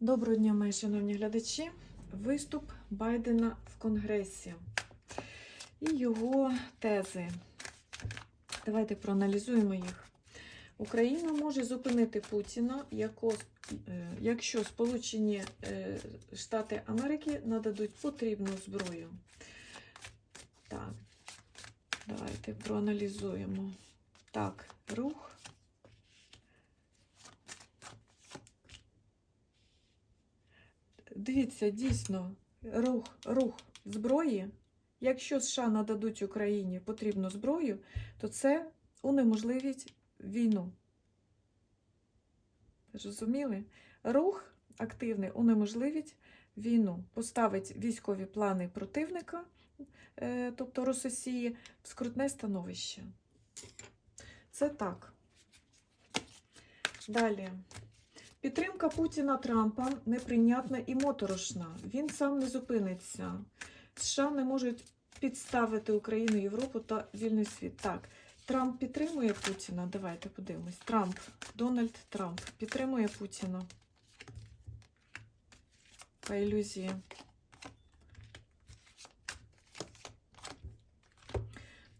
Доброго дня, мої шановні глядачі. Виступ Байдена в Конгресі і його тези. Давайте проаналізуємо їх. Україна може зупинити Путіна, е, якщо Сполучені е, Штати Америки нададуть потрібну зброю. Так, давайте проаналізуємо. Так, рух. Дивіться, дійсно, рух, рух зброї. Якщо США нададуть Україні потрібну зброю, то це унеможливить війну. Зрозуміли? Рух активний унеможливить війну, поставить військові плани противника, е, тобто Рососії, в скрутне становище. Це так. Далі. Підтримка Путіна Трампа неприйнятна і моторошна. Він сам не зупиниться. США не можуть підставити Україну, Європу та вільний світ. Так, Трамп підтримує Путіна. Давайте подивимось. Трамп, Дональд Трамп підтримує Путіна. По ілюзії.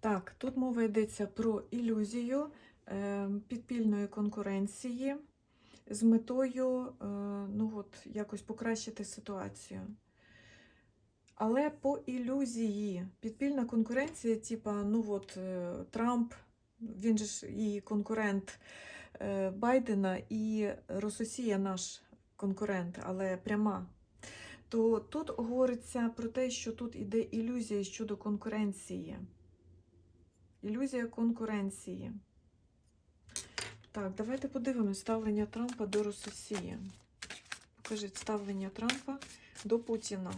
Так, тут мова йдеться про ілюзію е, підпільної конкуренції з метою е, ну от, якось покращити ситуацію. Але по ілюзії підпільна конкуренція, типа, ну от е, Трамп, він же ж і конкурент е, Байдена, і Рососія наш конкурент, але пряма. То тут говориться про те, що тут іде ілюзія щодо конкуренції. Ілюзія конкуренції. Так, давайте подивимось ставлення Трампа до Рососії. Покажіть ставлення Трампа до Путіна.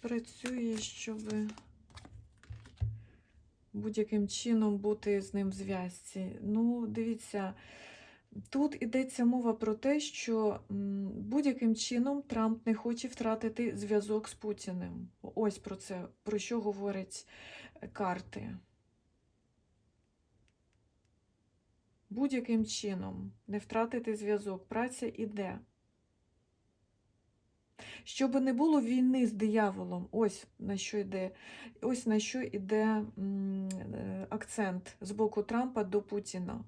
Працює, щоб будь-яким чином бути з ним в зв'язці. Ну, дивіться, тут йдеться мова про те, що будь-яким чином Трамп не хоче втратити зв'язок з Путіним. Ось про це, про що говорять карти. Будь-яким чином не втратити зв'язок. Праця іде. Щоб не було війни з дияволом, ось на що йде, ось на що йде акцент з боку Трампа до Путіна.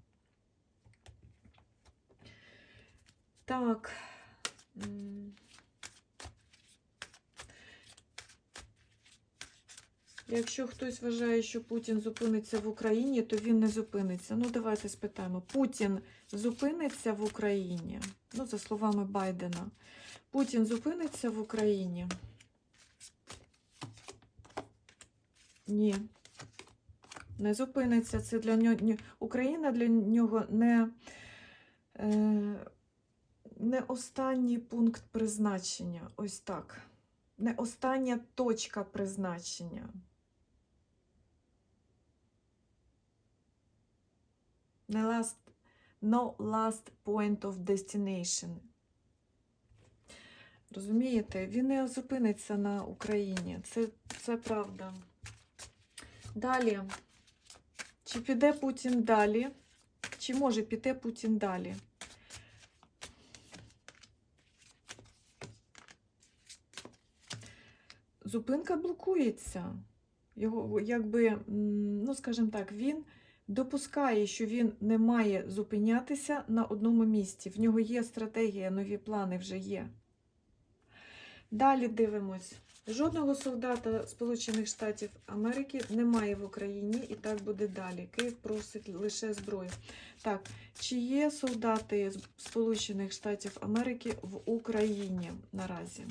Так. Якщо хтось вважає, що Путін зупиниться в Україні, то він не зупиниться. Ну, давайте спитаємо. Путін зупиниться в Україні? Ну, за словами Байдена. Путін зупиниться в Україні? Ні. Не зупиниться. Це для нього. Україна для нього не, е, не останній пункт призначення. Ось так. Не остання точка призначення. Не last, no last point of destination. Розумієте, він не зупиниться на Україні. Це, це правда. Далі. Чи піде Путін далі? Чи може піти Путін далі? Зупинка блокується. Його, якби, ну, скажімо так, він допускає, що він не має зупинятися на одному місці. В нього є стратегія, нові плани вже є. Далі дивимось. Жодного солдата Сполучених Штатів Америки немає в Україні, і так буде далі. Київ просить лише зброю. Так, чи є солдати Сполучених Штатів Америки в Україні наразі?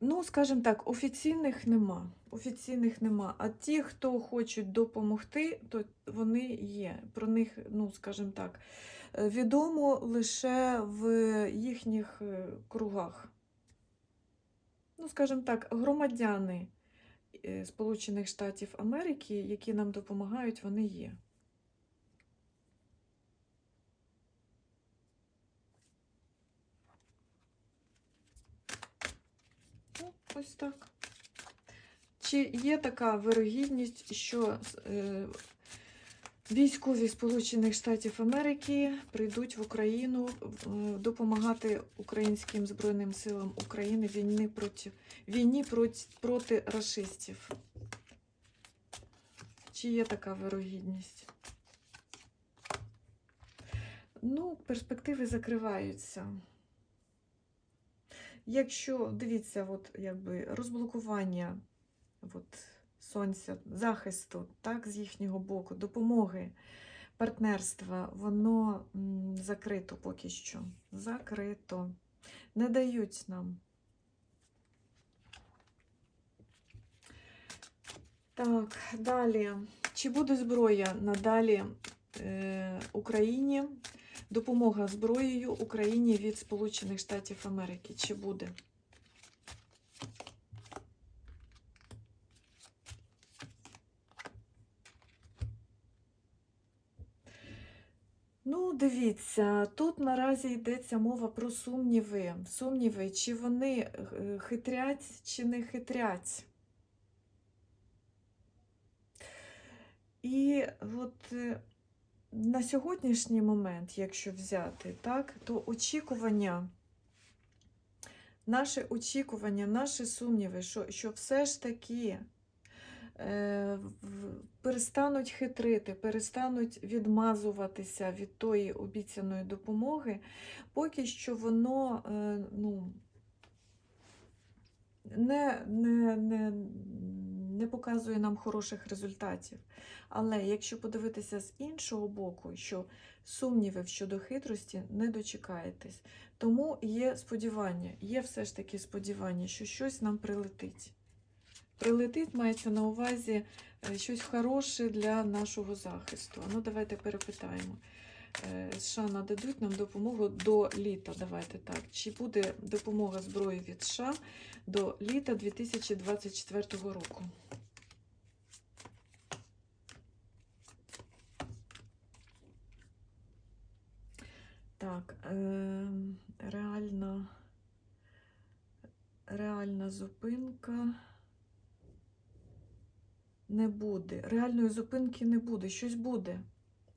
Ну, скажімо так, офіційних нема. Офіційних нема. А ті, хто хочуть допомогти, то вони є. Про них, ну, скажімо так, е, відомо лише в їхніх е, кругах. Ну, скажімо так, громадяни е, Сполучених Штатів Америки, які нам допомагають, вони є. Ось так. Чи є така вирогідність, що е, військові Сполучених Штатів Америки прийдуть в Україну е, допомагати українським Збройним силам України війні проти, війні проти, проти расистів? Чи є така вирогідність? Ну, перспективи закриваються. Якщо, дивіться, от якби розблокування от, сонця, захисту, так, з їхнього боку, допомоги, партнерства, воно м, закрито поки що. Закрито. Не дають нам. Так, далі. Чи буде зброя надалі Україні? Допомога зброєю Україні від Сполучених Штатів Америки. Чи буде? Ну, дивіться, тут наразі йдеться мова про сумніви. Сумніви, чи вони е, хитрять, чи не хитрять. І от е, на сьогоднішній момент, якщо взяти, так, то очікування, наші очікування, наші сумніви, що, що все ж таки е, перестануть хитрити, перестануть відмазуватися від тої обіцяної допомоги, поки що воно е, ну, не, не, не, не показує нам хороших результатів. Але якщо подивитися з іншого боку, що сумнівів щодо хитрості не дочекаєтесь. Тому є сподівання, є все ж таки сподівання, що щось нам прилетить. Прилетить мається на увазі е, щось хороше для нашого захисту. Ну, давайте перепитаємо. Е, США нададуть нам допомогу до літа. Давайте так. Чи буде допомога зброї від США до літа 2024 року? Так, е, реальна, реальна зупинка не буде. Реальної зупинки не буде. Щось буде.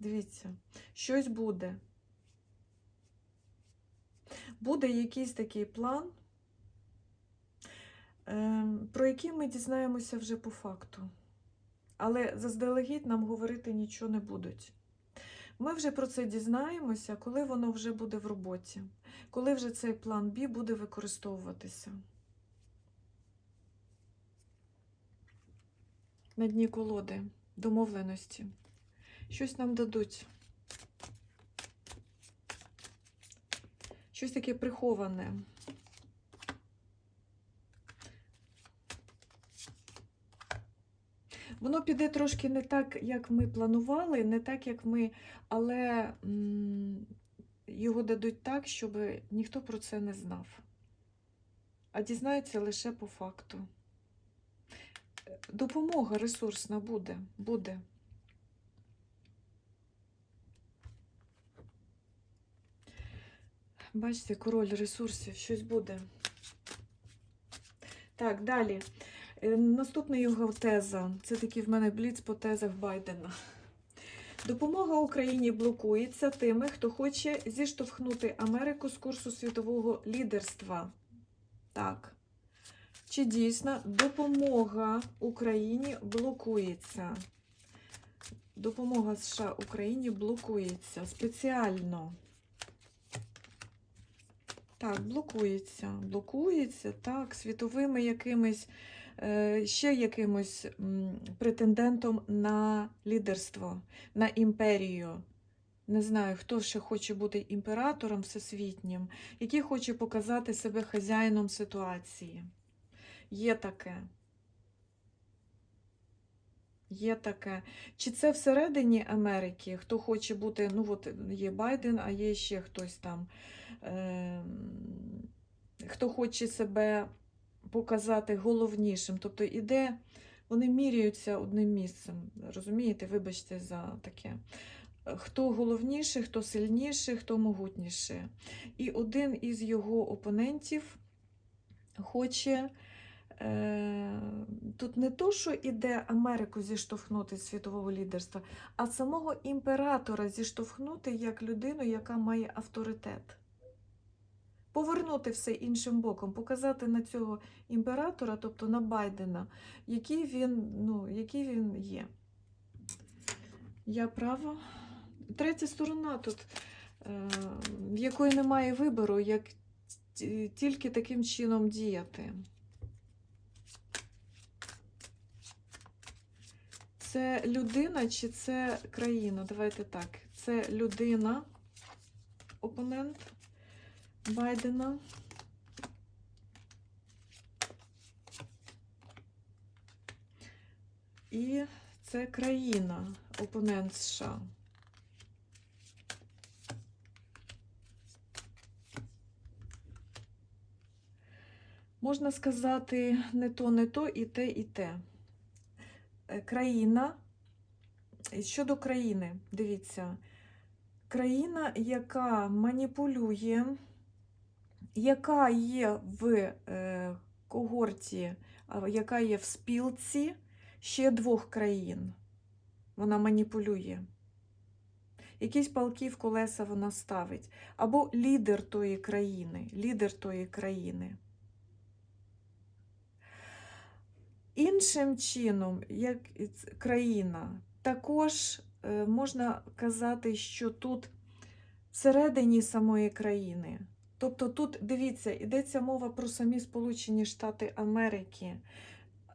Дивіться, щось буде. Буде якийсь такий план, е, про який ми дізнаємося вже по факту. Але заздалегідь нам говорити нічого не будуть. Ми вже про це дізнаємося, коли воно вже буде в роботі, коли вже цей план Б буде використовуватися. На дні колоди, домовленості. Щось нам дадуть. Щось таке приховане. Воно піде трошки не так, як ми планували, не так, як ми, але його дадуть так, щоб ніхто про це не знав. А дізнається лише по факту. Е, Допомога ресурсна буде, буде. Бачите, король ресурсів, щось буде. Так, далі. Е, Наступна його теза. Це такий в мене бліц по тезах Байдена. Допомога Україні блокується тими, хто хоче зіштовхнути Америку з курсу світового лідерства. Так. Чи дійсно допомога Україні блокується? Допомога США Україні блокується спеціально. Так, блокується. Блокується, так, світовими якимись, е, ще якимось претендентом на лідерство, на імперію. Не знаю, хто ще хоче бути імператором всесвітнім, який хоче показати себе хазяїном ситуації. Є таке. Є таке. Чи це всередині Америки? Хто хоче бути, ну от є Байден, а є ще хтось там, е, хто хоче себе показати головнішим. Тобто іде, вони міряються одним місцем. Розумієте, вибачте за таке. Хто головніший, хто сильніший, хто могутніший. І один із його опонентів хоче тут не то, що іде Америку зіштовхнути з світового лідерства, а самого імператора зіштовхнути як людину, яка має авторитет. Повернути все іншим боком, показати на цього імператора, тобто на Байдена, який він, ну, який він є. Я права. Третя сторона тут, е, в якої немає вибору, як тільки таким чином діяти. Це людина чи це країна? Давайте так. Це людина, опонент Байдена. І це країна, опонент США. Можна сказати не то, не то, і те, і те. Е, Країна. Щодо країни, дивіться, країна, яка маніпулює, яка є в е, когорті, яка є в спілці ще двох країн. Вона маніпулює. Якісь палки в колеса вона ставить. Або лідер тої країни, лідер тої країни. Іншим чином, як країна, також е, можна казати, що тут всередині самої країни. Тобто тут, дивіться, йдеться мова про самі Сполучені Штати Америки.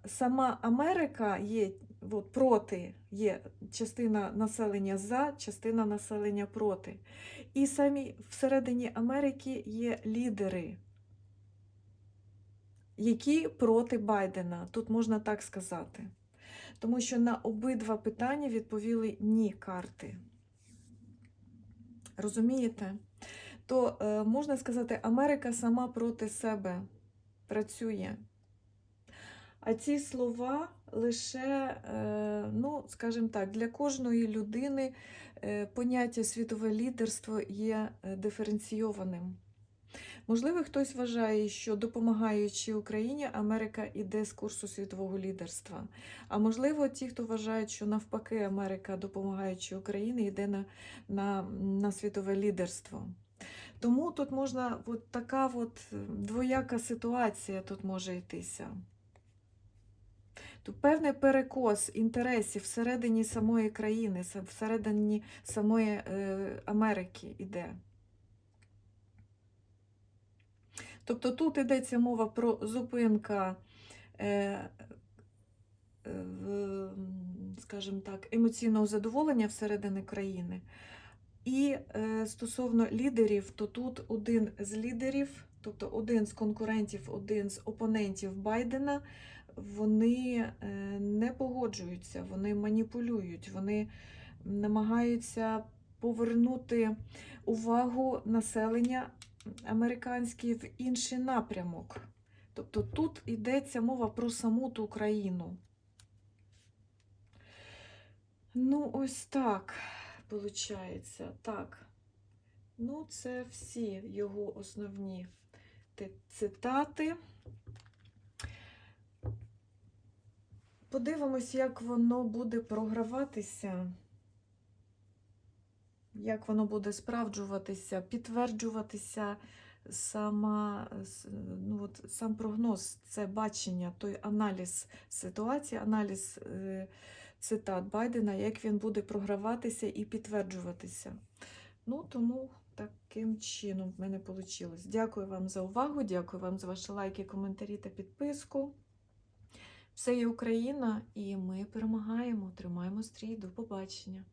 Сама Америка є от, проти, є частина населення за, частина населення проти. І самі всередині Америки є лідери які проти Байдена. Тут можна так сказати. Тому що на обидва питання відповіли ні карти. Розумієте? То е, можна сказати, Америка сама проти себе працює. А ці слова лише, е, ну, скажімо так, для кожної людини е, поняття світове лідерство є е, диференційованим. Можливо, хтось вважає, що допомагаючи Україні, Америка йде з курсу світового лідерства. А можливо, ті, хто вважають, що навпаки Америка, допомагаючи Україні, йде на, на, на світове лідерство. Тому тут можна от така от двояка ситуація тут може йтися. Тут певний перекос інтересів всередині самої країни, всередині самої е, Америки йде. Тобто тут йдеться мова про зупинка, е, е, скажімо так, емоційного задоволення всередини країни. І е, стосовно лідерів, то тут один з лідерів, тобто один з конкурентів, один з опонентів Байдена, вони не погоджуються, вони маніпулюють, вони намагаються повернути увагу населення американський в інший напрямок. Тобто тут йдеться мова про саму ту країну. Ну, ось так виходить. Так. Ну, це всі його основні цитати. Подивимось, як воно буде програватися як воно буде справджуватися, підтверджуватися сама, ну, от, сам прогноз, це бачення, той аналіз ситуації, аналіз е, цитат Байдена, як він буде програватися і підтверджуватися. Ну, тому таким чином в мене вийшло. Дякую вам за увагу, дякую вам за ваші лайки, коментарі та підписку. Все є Україна, і ми перемагаємо, тримаємо стрій. До побачення.